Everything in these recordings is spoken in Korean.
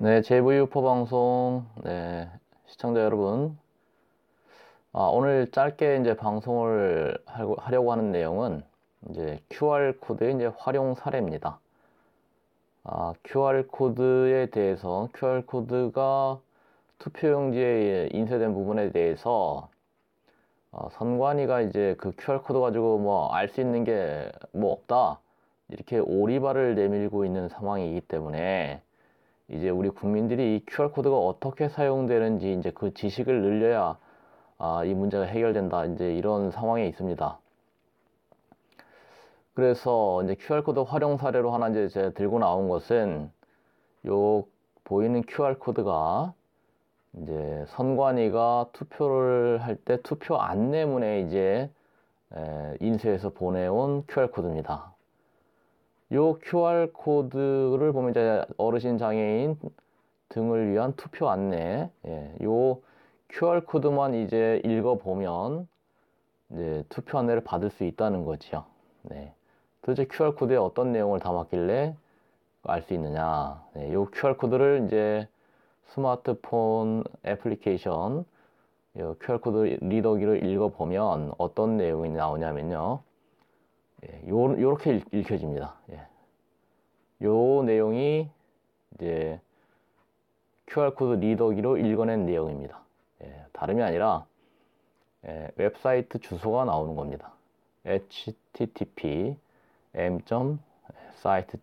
네, JVU포 방송, 네, 시청자 여러분. 아, 오늘 짧게 이제 방송을 하려고 하는 내용은 이제 QR코드의 이제 활용 사례입니다. 아, QR코드에 대해서, QR코드가 투표용지에 인쇄된 부분에 대해서 어, 선관위가 이제 그 QR코드 가지고 뭐 알 수 있는 게 뭐 없다. 이렇게 오리발을 내밀고 있는 상황이기 때문에 이제 우리 국민들이 이 QR코드가 어떻게 사용되는지 이제 그 지식을 늘려야 아, 이 문제가 해결된다. 이제 이런 상황에 있습니다. 그래서 이제 QR코드 활용 사례로 하나 이제 제가 들고 나온 것은 요 보이는 QR코드가 이제 선관위가 투표를 할 때 투표 안내문에 이제 에, 인쇄해서 보내온 QR코드입니다. 요 QR코드를 보면 이제 어르신 장애인 등을 위한 투표 안내, 예, 요 QR코드만 이제 읽어보면 이제 투표 안내를 받을 수 있다는 거지요. 네. 도대체 QR코드에 어떤 내용을 담았길래 알 수 있느냐. 네, 요 QR코드를 이제 스마트폰 애플리케이션 요 QR코드 리더기를 읽어보면 어떤 내용이 나오냐면요. 예, 요, 요렇게 읽, 읽혀집니다. 예. 요 내용이 이제 QR코드 리더기로 읽어낸 내용입니다. 예, 다름이 아니라 예, 웹사이트 주소가 나오는 겁니다. http m site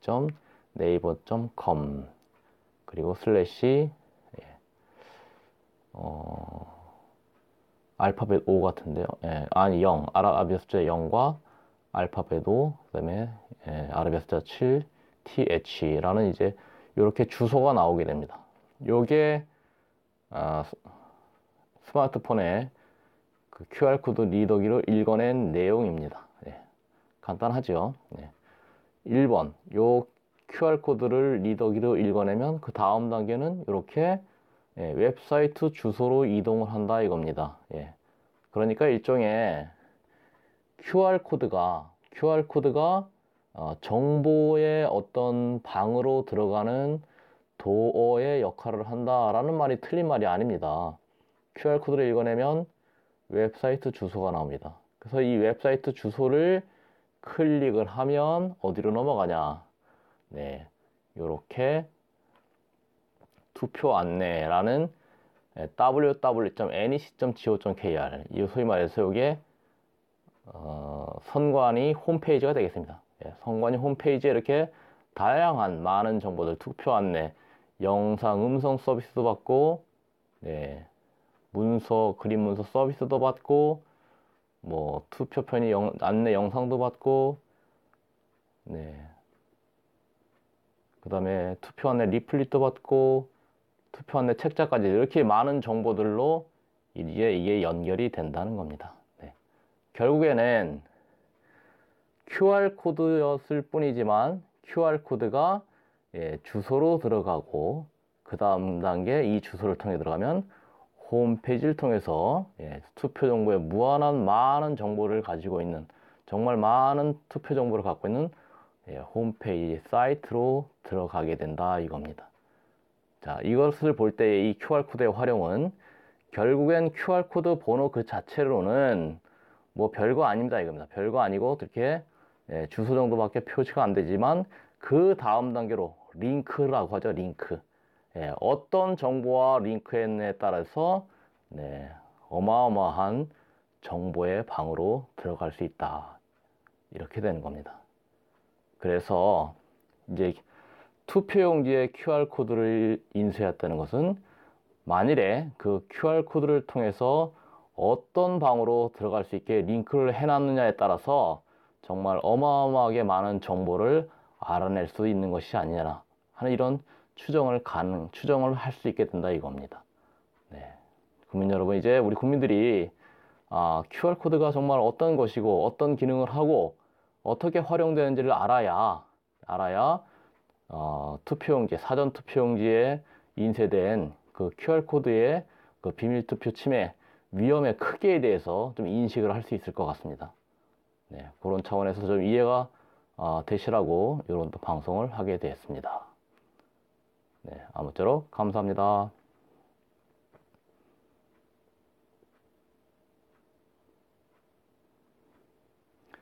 naver com 그리고 슬래시 예, 어, 알파벳 O 같은데요. 예, 아니 0 아라비아 숫자 0과 알파벳 O 그다음에 예, 숫자 7 TH라는 이제 이렇게 주소가 나오게 됩니다. 요게 아, 스마트폰에 그 QR코드 리더기로 읽어낸 내용입니다. 예, 간단하죠. 예. 1번 요 QR코드를 리더기로 읽어내면 그 다음 단계는 이렇게 예, 웹사이트 주소로 이동을 한다 이겁니다. 예. 그러니까 일종의 QR코드가 QR코드가 어, 정보의 어떤 방으로 들어가는 도어의 역할을 한다라는 말이 틀린 말이 아닙니다. QR코드를 읽어내면 웹사이트 주소가 나옵니다. 그래서 이 웹사이트 주소를 클릭을 하면 어디로 넘어가냐? 네, 요렇게 투표 안내라는 www.nec.go.kr 이 소위 말해서 이게 어, 선관위 홈페이지가 되겠습니다. 예, 선관위 홈페이지에 이렇게 다양한 많은 정보들 투표 안내, 영상, 음성 서비스도 받고, 네, 문서, 그림 문서 서비스도 받고, 뭐 투표 편의 영, 안내 영상도 받고, 네, 그 다음에 투표 안내 리플릿도 받고, 투표 안내 책자까지 이렇게 많은 정보들로 이게, 이게 연결이 된다는 겁니다. 네. 결국에는 QR코드였을 뿐이지만 QR코드가 예, 주소로 들어가고 그 다음 단계 이 주소를 통해 들어가면 홈페이지를 통해서 예, 투표 정보에 무한한 많은 정보를 가지고 있는 정말 많은 투표 정보를 갖고 있는 예, 홈페이지 사이트로 들어가게 된다 이겁니다. 자, 이것을 볼 때 이 QR코드의 활용은 결국엔 QR코드 번호 그 자체로는 뭐 별거 아닙니다 이겁니다. 별거 아니고 이렇게 예, 주소 정도밖에 표시가 안 되지만 그 다음 단계로 링크라고 하죠. 링크. 예, 어떤 정보와 링크에 따라서 네, 어마어마한 정보의 방으로 들어갈 수 있다. 이렇게 되는 겁니다. 그래서 이제 투표용지에 QR코드를 인쇄했다는 것은 만일에 그 QR코드를 통해서 어떤 방으로 들어갈 수 있게 링크를 해놨느냐에 따라서 정말 어마어마하게 많은 정보를 알아낼 수 있는 것이 아니냐 하는 이런 추정을 가능, 추정을 할 수 있게 된다 이겁니다. 네. 국민 여러분, 이제 우리 국민들이 아, QR코드가 정말 어떤 것이고 어떤 기능을 하고 어떻게 활용되는지를 알아야, 알아야, 어, 투표용지, 사전 투표용지에 인쇄된 그 QR코드의 그 비밀투표 침해 위험의 크기에 대해서 좀 인식을 할 수 있을 것 같습니다. 네, 그런 차원에서 좀 이해가 어, 되시라고 이런 또 방송을 하게 되었습니다. 네, 아무쪼록 감사합니다.